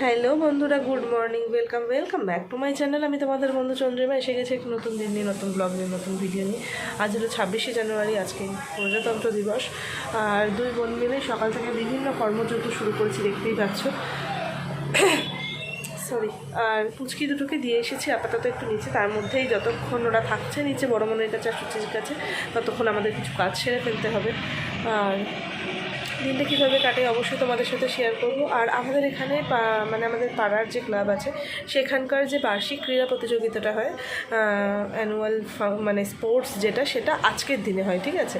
Hello বন্ধুরা, good morning, welcome welcome back to my channel. আমি তোমাদের বন্ধু চন্দ্রিমা, এসে গেছি এক নতুন দিন নিয়ে, নতুন ব্লগ নিয়ে, নতুন ভিডিও নিয়ে। আজ হলো ছাব্বিশে জানুয়ারি, আজকে প্রজাতন্ত্র দিবস। আর দুই বোন মিলে সকাল থেকে বিভিন্ন কর্মযজ্ঞ শুরু করেছি, দেখতেই পাচ্ছ। সরি আর পুচকি দুটোকে দিয়ে এসেছি আপাতত একটু নিচে, তার মধ্যেই যতক্ষণ ওরা থাকছে নিচে, বড় মনের কাছে আর সুচির কাছে, ততক্ষণ আমাদের কিছু কাজ সেরে ফেলতে হবে। আর দিনটা কীভাবে কাটে অবশ্যই তোমাদের সাথে শেয়ার করব। আর আমাদের এখানে মানে আমাদের পাড়ার যে ক্লাব আছে, সেখানকার যে বার্ষিক ক্রীড়া প্রতিযোগিতাটা হয় অ্যানুয়াল মানে স্পোর্টস যেটা, সেটা আজকের দিনে হয়, ঠিক আছে?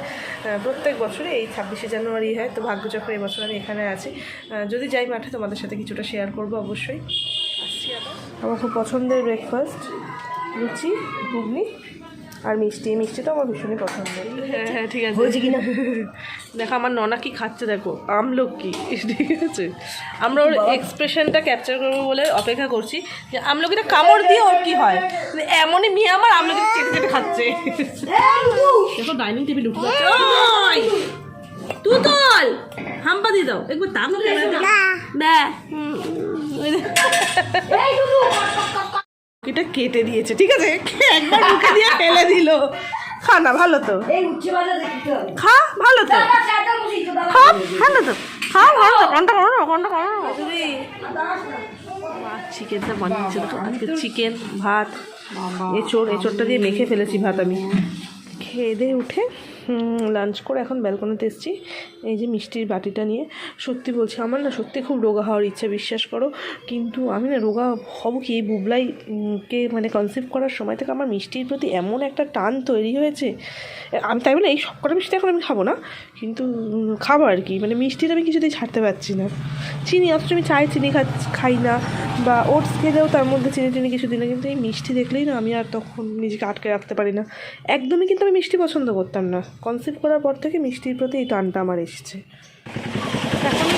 প্রত্যেক বছরে এই ছাব্বিশে জানুয়ারি হয়, তো ভাগ্যচক্র বছর আমি এখানে আছি। যদি যাই মাঠে, তোমাদের সাথে কিছুটা শেয়ার করব অবশ্যই। আমার খুব পছন্দের ব্রেকফাস্ট লুচি, ঘুগনি আর মিষ্টি মিষ্টি তো আমার ভীষণই পছন্দ। হ্যাঁ হ্যাঁ ঠিক আছে। হয়েছে কিনা? দেখো আমার ননা কি খাচ্ছে দেখো। আমলকি ঠিক আছে? আমরা ওর এক্সপ্রেশনটা ক্যাপচার করব বলে অপেক্ষা করছি যে আমলকিটা কামড় দিয়ে ওর কি হয়? মানে এমনই মেয়ে আমার আমলকি চেটে চেটে খাচ্ছে। দেখো ডাইনিং টেবিল উঠে! তুই তোল হাম্পা দিয়ে দাও। একবার ক্যামেরাটা না। এটা কেটে দিয়েছে ঠিক আছে? একবার মুখে দিয়ে ফেলে দিল। খা না ভালো তো। খা ভালো তো। খা ভালো তো। খা ভালো তো। কোনটা করো কোনটা করো চিকেনটা বানিয়েছে তো। আজকে চিকেন ভাত। এঁচড় এঁচড়টা দিয়ে মেখে ফেলেছি ভাত আমি। খেয়ে দিয়ে উঠে। লাঞ্চ করে এখন ব্যালকনিতে এসেছি। এই যে মিষ্টির বাটিটা নিয়ে সত্যি বলছি আমার না সত্যি খুব রোগা হওয়ার ইচ্ছা বিশ্বাস করো। কিন্তু আমি না রোগা হব কি? এই বুবলাই উম, কে মানে কনসেপ্ট করার সময় থেকে আমার মিষ্টির প্রতি এমন একটা টান তৈরি হয়েছে। আমি তাই বলে এই সব কটা মিষ্টি এখন আমি খাব না। কিন্তু খাব আর কি মানে মিষ্টিটা আমি কিছুতেই ছাড়তে পারছি না। চিনি অথচ আমি চাই চিনি খাই না। বা ওটস খেলেও তার মধ্যে চিনি টিনি কিছু দিই না কিন্তু এই মিষ্টি দেখলেই না আমি আর তখন নিজেকে আটকে রাখতে পারি না। একদমই কিন্তু আমি মিষ্টি পছন্দ করতাম না। কনসেপ্ট করার পর থেকে মিষ্টির প্রতি এই টানটা আমার এসেছে। এখন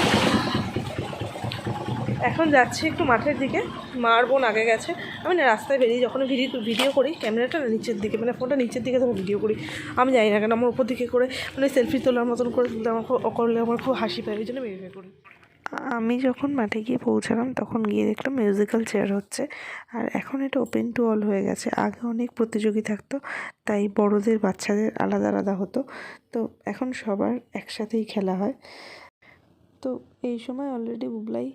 এখন যাচ্ছি একটু মাঠের দিকে। মার বোন আগে গেছে। আমি না রাস্তায় বেরিয়ে যখন ভিডিও ভিডিও করি, ক্যামেরাটা না নিচের দিকে মানে ফোনটা নিচের দিকে তখন ভিডিও করি, আমি জানি না কেন, আমার উপর দিকে করে মানে সেলফি তোলার মতন করে তুলতে আমার করলে আমার খুব হাসি পায়, ওই জন্য বেরিয়ে করি। আমি যখন মাঠে গিয়ে পৌঁছালাম, তখন গিয়ে দেখলাম মিউজিক্যাল চেয়ার হচ্ছে। আর এখন এটা ওপেন টু অল হয়ে গেছে। আগে অনেক প্রতিযোগী থাকতো, তাই বড়দের বাচ্চাদের আলাদা আলাদা হতো। তো এখন সবার একসাথেই খেলা হয়। তো এই সময় অলরেডি বুবলাই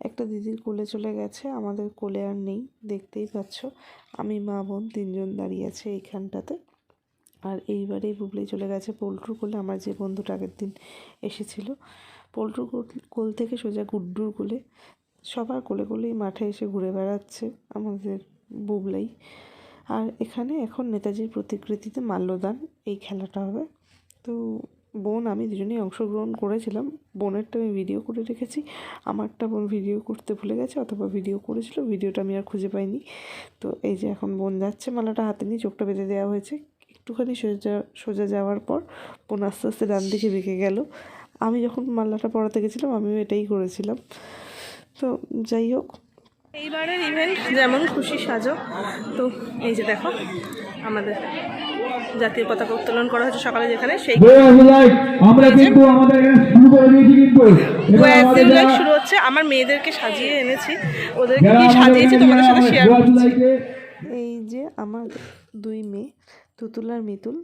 একটা দিদির কোলে চলে গেছে। আমাদের কোলে আর নেই, দেখতেই পাচ্ছ। আমি মা বোন তিনজন দাঁড়িয়ে আছে এইখানটাতে। আর এইবারেই বুবলাই চলে গেছে পোল্ট্রু কোলে, আমার যে বন্ধুটা আগের দিন এসেছিল। পোল্ট্রু কোল- কোল থেকে সোজা গুড্ডুর কোলে, সবার কোলে কোলেই মাঠে এসে ঘুরে বেড়াচ্ছে আমাদের বুবলাই। আর এখানে এখন নেতাজির প্রতিকৃতিতে মাল্যদান, এই খেলাটা হবে। তো বোন, আমি দুজনেই অংশগ্রহণ করেছিলাম। বোনেরটা আমি ভিডিও করে রেখেছি, আমারটা বোন ভিডিও করতে ভুলে গেছে অথবা ভিডিও করেছিল ভিডিওটা আমি আর খুঁজে পাইনি। তো এই যে এখন বোন যাচ্ছে, মালাটা হাতে নিয়ে চোখটা বেঁধে দেওয়া হয়েছে। একটুখানি সোজা সোজা যাওয়ার পর বোন আস্তে আস্তে ডান দিকে বেঁকে গেল। আমি যখন মাল্লাটা পড়াতে গেছিলাম আমিও এটাই করেছিলাম। তো যাই হোক। এইবারের ইভেন্ট যেমন খুশি সাজো। তো এই যে দেখো আমাদের জাতীয় পতাকা উত্তোলন করা হয়েছে সকালে যেখানে সেই বন্ধুরাই, আমরা কিন্তু আমাদের এখানে শুরু করে দিয়েছি কিন্তু। হচ্ছে আমার মেয়েদেরকে সাজিয়ে এনেছি। ওদেরকে কি সাজিয়েছি তোমাদের সাথে শেয়ার করছি। এই যে আমার দুই মেয়ে। তুতুল আর মিতুল,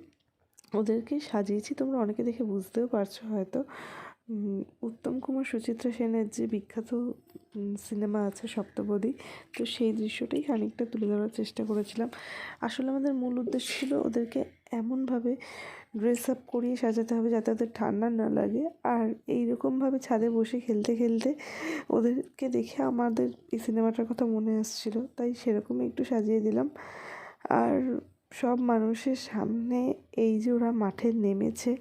ওদেরকে সাজিয়েছি, তোমরা অনেকে দেখে বুঝতেও পারছ হয়তো। উত্তম কুমার সুচিত্রা সেনের যে বিখ্যাত সিনেমা আছে সপ্তপদী, তো সেই দৃশ্যটাই খানিকটা তুলে ধরার চেষ্টা করেছিলাম। আসলে আমাদের মূল উদ্দেশ্য ছিল ওদেরকে এমনভাবে ড্রেস আপ করিয়ে সাজাতে হবে যাতে ওদের ঠান্ডা না লাগে। আর এইরকমভাবে ছাদে বসে খেলতে খেলতে ওদেরকে দেখে আমাদের এই সিনেমাটার কথা মনে আসছিল, তাই সেরকমই একটু সাজিয়ে দিলাম। আর সব মানুষের সামনে এই যে ওরা মাঠে নেমেছে,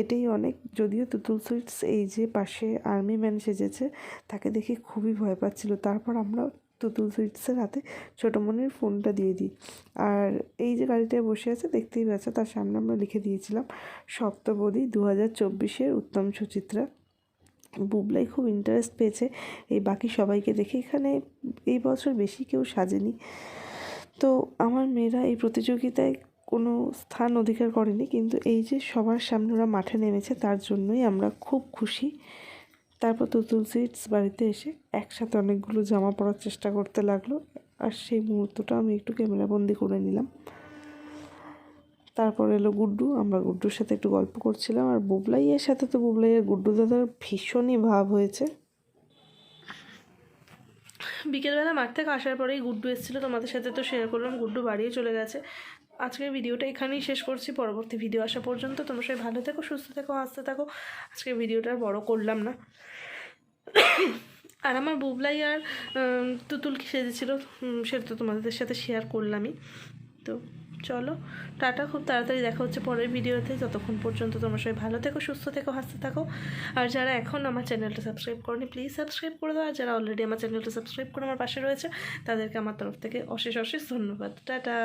এটাই অনেক। যদিও তুতুল সুইটস এই যে পাশে আর্মি ম্যান সেজেছে, তাকে দেখে খুবই ভয় পাচ্ছিল। তারপর আমরা তুতুল সুইটসের হাতে ছোটো মনির ফোনটা দিয়ে দিই। আর এই যে গাড়িটায় বসে আছে, দেখতেই পাচ্ছ, তার সামনে আমরা লিখে দিয়েছিলাম, সপ্তপদী দু হাজার চব্বিশের উত্তম সুচিত্রা। বুবলাই খুব ইন্টারেস্ট পেয়েছে। এই বাকি সবাইকে দেখে এখানে এই বছর বেশি কেউ সাজেনি। তো আমার মেয়েরা এই প্রতিযোগিতায় কোনো স্থান অধিকার করেনি, কিন্তু এই যে সবার সামনে ওরা মাঠে নেমেছে তার জন্যই আমরা খুব খুশি। তারপর তুতুল সিটস বাড়িতে এসে একসাথে অনেকগুলো জামা পরার চেষ্টা করতে লাগল আর সেই মুহূর্তটা আমি একটু ক্যামেরাবন্দি করে নিলাম। তারপর এলো গুড্ডু, আমরা গুড্ডুর সাথে একটু গল্প করছিলাম আর বুবলাইয়ের সাথে তো বুবলাইয়ের গুড্ডু দাদার ভীষণই ভাব হয়েছে। বিকেলবেলা মাঠ থেকে আসার পরেই গুড্ডু এসেছিল তোমাদের সাথে তো শেয়ার করলাম, গুড্ডু বাড়িয়ে চলে গেছে। আজকের ভিডিওটা এখানেই শেষ করছি, পরবর্তী ভিডিও আসা পর্যন্ত তোমরা সবাই ভালো থেকো, সুস্থ থেকো হাসতে থাকো। আজকের ভিডিওটা বড় করলাম না। আর আমার বুবলাই আর তুতুল সেজেছিলো সেটা তো তোমাদের সাথে শেয়ার করলামই। তো চলো, টাটা, খুব তাড়াতাড়ি দেখা হচ্ছে পরের ভিডিওতে। যতক্ষণ পর্যন্ত তোমার সবাই ভালো থেকো, সুস্থ থেকো, হাসতে থাকো। আর যারা এখন আমার চ্যানেলটা সাবস্ক্রাইব করনি প্লিজ সাবস্ক্রাইব করে দাও। আর যারা অলরেডি আমার চ্যানেলটা সাবস্ক্রাইব করে আমার পাশে রয়েছে, তাদেরকে আমার তরফ থেকে অশেষ অশেষ ধন্যবাদ। টাটা।